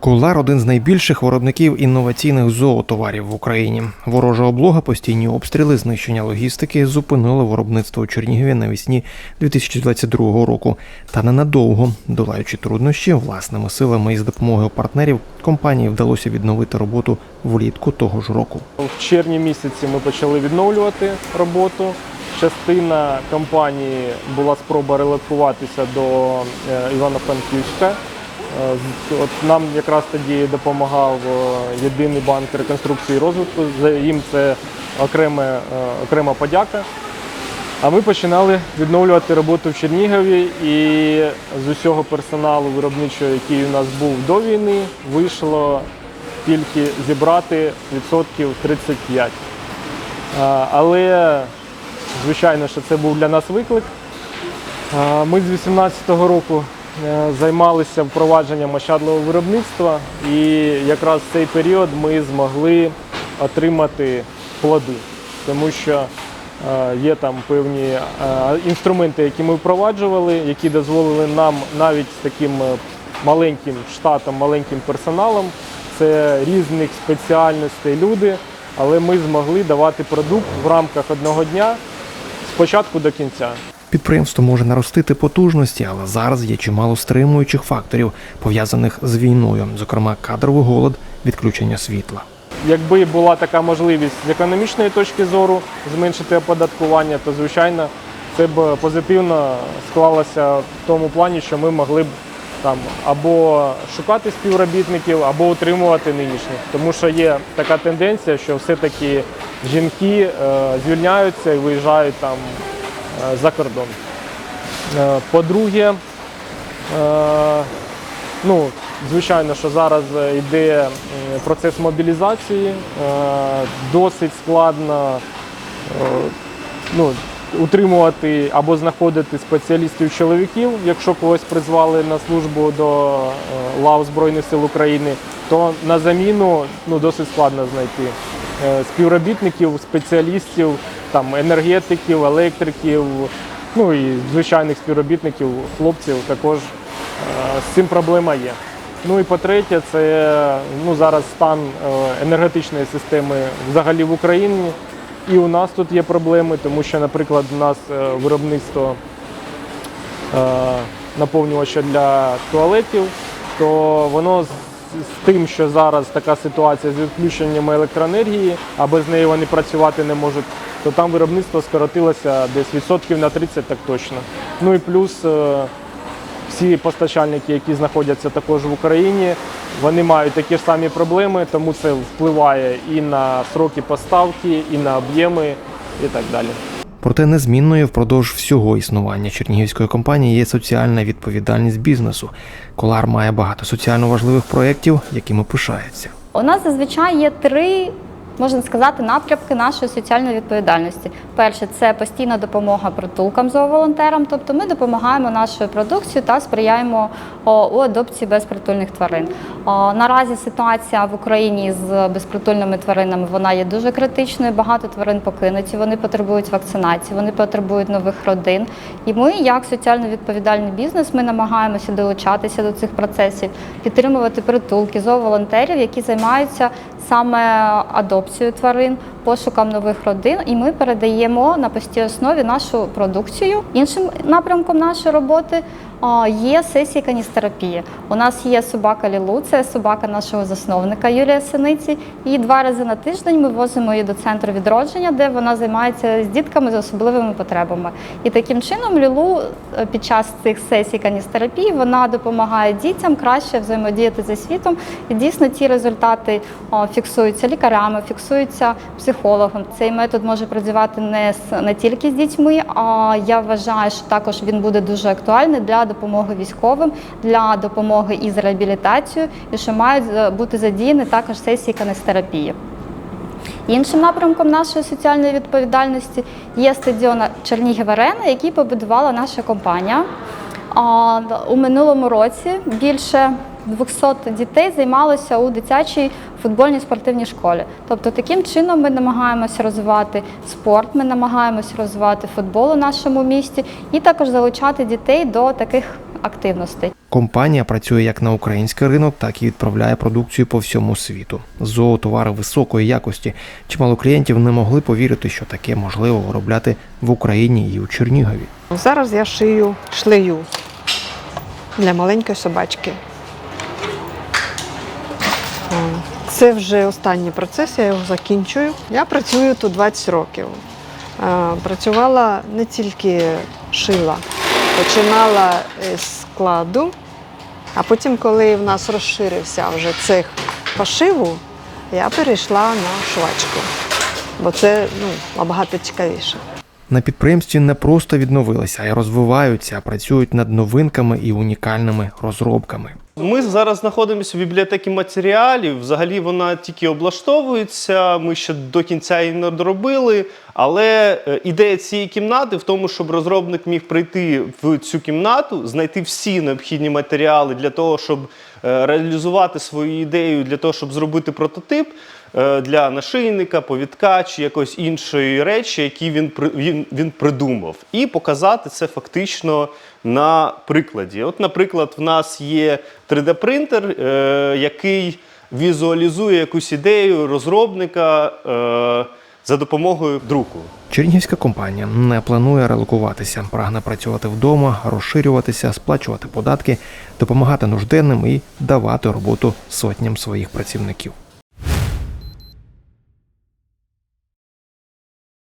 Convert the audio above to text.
Кулар один з найбільших виробників інноваційних зоотоварів в Україні. Ворожа облога, постійні обстріли, знищення логістики зупинили виробництво у Чернігові навесні 2022 року. Та ненадовго, долаючи труднощі власними силами і з допомогою партнерів, компанії вдалося відновити роботу влітку того ж року. В червні місяці ми почали відновлювати роботу. Частина компанії була спроба релокуватися до е, Івано-Франківська. Е, От нам якраз тоді допомагав е, єдиний банк реконструкції і розвитку. За їм це окреме, е, окрема подяка. А ми починали відновлювати роботу в Чернігові і з усього персоналу виробничого, який у нас був до війни, вийшло тільки зібрати відсотків 35. Але, звичайно, що це був для нас виклик. Ми з 2018 року займалися впровадженням ощадливого виробництва, і якраз в цей період ми змогли отримати плоди, тому що е, є там певні е, інструменти, які ми впроваджували, які дозволили нам навіть з таким е, маленьким штатом, маленьким персоналом, це різних спеціальностей люди, але ми змогли давати продукт в рамках одного дня з початку до кінця. Підприємство може наростити потужності, але зараз є чимало стримуючих факторів, пов'язаних з війною, зокрема кадровий голод, відключення світла. Якби була така можливість з економічної точки зору зменшити оподаткування, то звичайно це б позитивно склалося в тому плані, що ми могли б там або шукати співробітників, або утримувати нинішніх. Тому що є така тенденція, що все-таки жінки е, звільняються і виїжджають там за кордон. Е, По-друге, е, Ну, звичайно, що зараз е, йде процес мобілізації. е, Досить складно е, ну, утримувати або знаходити спеціалістів чоловіків. Якщо когось призвали на службу до е, лав Збройних сил України, то на заміну ну, досить складно знайти Е, співробітників, спеціалістів, там, енергетиків, електриків, ну і звичайних співробітників, хлопців також Е, з цим проблема є. Ну і по-третє, це ну, зараз стан е, енергетичної системи взагалі в Україні. І у нас тут є проблеми, тому що, наприклад, у нас е, виробництво наповнювача для туалетів, то воно з, тим, що зараз така ситуація з відключеннями електроенергії, а без неї вони працювати не можуть, то там виробництво скоротилося десь відсотків на 30 так точно. Ну і плюс е, всі постачальники, які знаходяться також в Україні, вони мають такі ж самі проблеми, тому це впливає і на сроки поставки, і на об'єми, і так далі. Проте незмінною впродовж всього існування чернігівської компанії є соціальна відповідальність бізнесу. Колар має багато соціально важливих проєктів, якими пишається. У нас зазвичай є три, можна сказати, напрямки нашої соціальної відповідальності. Перше це постійна допомога притулкам зооволонтерам, тобто ми допомагаємо нашою продукцією та сприяємо у адопції безпритульних тварин. Наразі ситуація в Україні з безпритульними тваринами вона є дуже критичною. Багато тварин покинуті, вони потребують вакцинації, вони потребують нових родин. І ми, як соціально відповідальний бізнес, ми намагаємося долучатися до цих процесів, підтримувати притулки, зооволонтерів, які займаються саме адопцією тварин, пошуком нових родин. І ми передаємо на постійній основі нашу продукцію. Іншим напрямком нашої роботи є сесії каністерапії. У нас є собака Лілу, це собака нашого засновника Юрія Синиці. І два рази на тиждень ми возимо її до центру відродження, де вона займається з дітками з особливими потребами. І таким чином Лілу е, під час цих сесій каністерапії вона допомагає дітям краще взаємодіяти зі світом. І дійсно ті результати фіксуються лікарями, фіксуються психологом. Цей метод може працювати не з не тільки з дітьми, а я вважаю, що також він буде дуже актуальний для допомоги військовим, для допомоги із реабілітацією, і що мають е, бути задіяні також сесії каністерапії. Іншим напрямком нашої соціальної відповідальності є стадіон Чернігів Арена, який побудувала наша компанія. А, У минулому році більше 200 дітей займалося у дитячій футбольній спортивній школі. Тобто таким чином ми намагаємося розвивати спорт, ми намагаємося розвивати футбол у нашому місті і також залучати дітей до таких активностей. Компанія працює як на український ринок, так і відправляє продукцію по всьому світу. Зоотовари високої якості. Чимало клієнтів не могли повірити, що таке можливо виробляти в Україні і у Чернігові. Зараз я шию шлею для маленької собачки. Це вже останній процес, я його закінчую. Я працюю тут 20 років. Е, Працювала не тільки шила, починала з складу, а потім, коли в нас розширився вже цех пошиву, я перейшла на швачку, бо це ну, набагато цікавіше. На підприємстві не просто відновилися, а й розвиваються, працюють над новинками і унікальними розробками. Ми зараз знаходимося в бібліотеці матеріалів. Взагалі вона тільки облаштовується. Ми ще до кінця її не доробили. Але е, ідея цієї кімнати в тому, щоб розробник міг прийти в цю кімнату, знайти всі необхідні матеріали для того, щоб реалізувати свою ідею, для того, щоб зробити прототип е, для нашийника, повідка чи якоїсь іншої речі, які він, він, він придумав, і показати це фактично на прикладі. От, наприклад, в нас є 3D-принтер, е, який візуалізує якусь ідею розробника е, за допомогою друку. Чернігівська компанія не планує релокуватися, прагне працювати вдома, розширюватися, сплачувати податки, допомагати нужденним і давати роботу сотням своїх працівників.